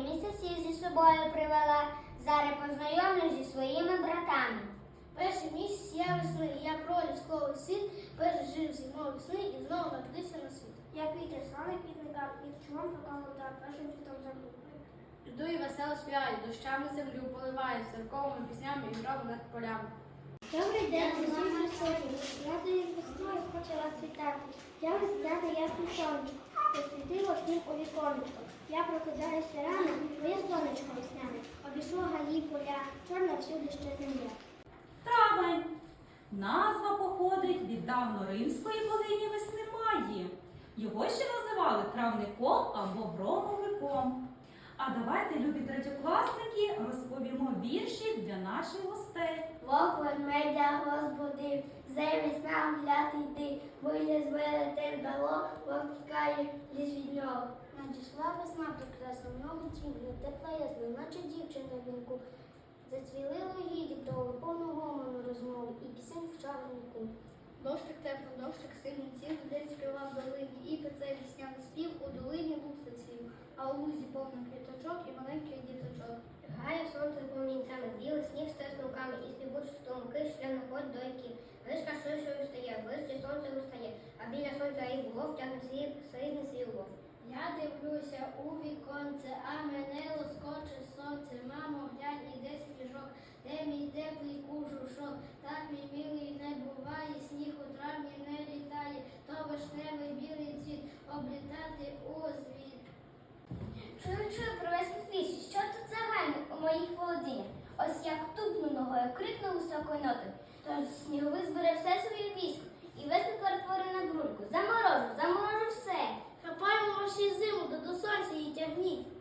місяців зі собою привела. Зараз познайомлю зі своїми братами. Перший місяць я весни, я проліз коло світ, пережив зимові сни і знову народився на світ. Я Пітер, славний квітникар, під чолом поколота, першим світом загубив. Йду і весело співаю, дощами землю поливаю, церковими піснями і гром над полями. Добрий день, з вами високий. Я весною почала світати. Я весняне ясне сонечко, посвітило сніг у віконечко. Я прокидаюся рано, моє сонечко весняне. Обійшло гаї поля, чорна всюди ще земля. Травень. Назва походить від давно-римської богині весни Маї. Його ще називали травником або громовиком. А давайте, любі третьокласники, розповімо вірші для наших гостей. Вовк ведмедя розбудив, землі нам гляд йди, виліз велетень дало, вовк тікає ліс від нього. Надійшла весна прекрасна, много цвітлю, тепла ясна, наче дівчина в вінку. Зацвіли логіді брови, повну гомону розмови і пісень в чарнику. Дощик тепло, дощик сильний, цілий день співав в долині, і пецей весняний спів у долині був зацвів, а у лузі повно квіточок і маленьких діточок. Гає сонце гомінцями, білий сніг стес руками, і співуть струмки, шлях находь до які. Лишка шишою стає, ближче сонце устає, а біля сонця і вовк тягне свій срібний свій улов. Я дивлюся у віконце, а мене лоскоче сонце. Мамо, глянь, іде сніжок, де мій теплий кужушок. Так мій милий не буває, сніг у травні не літає, то вишневий білий цвіт облітати у звіт. Чую, чую про весь світ, що тут загальне у моїх володіннях. Ось як тупну ногою, крикну високою нотою. Тож сніговик збере все своє військо і весну перетворить на бруньку. Заморожу, заморожу все. Хапаємо ваші зиму, до сонця її тягніть.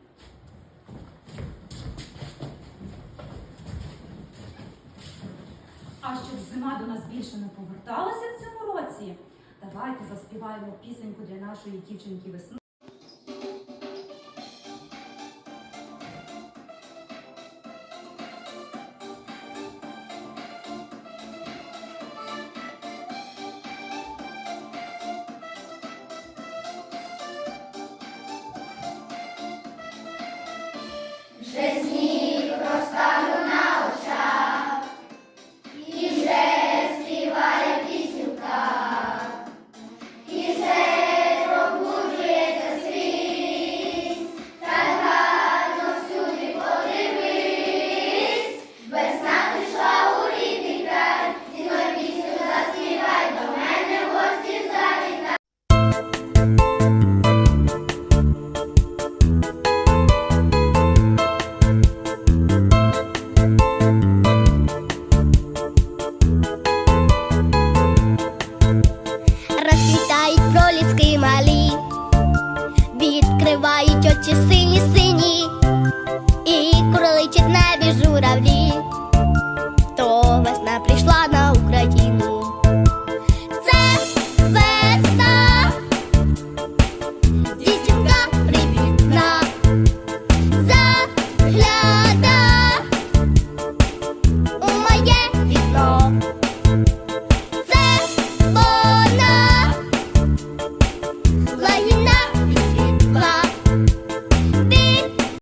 А щоб зима до нас більше не поверталася в цьому році, давайте заспіваємо пісеньку для нашої дівчинки весни. Розквітають малі, відкривають очі сині сині, і кроличить небі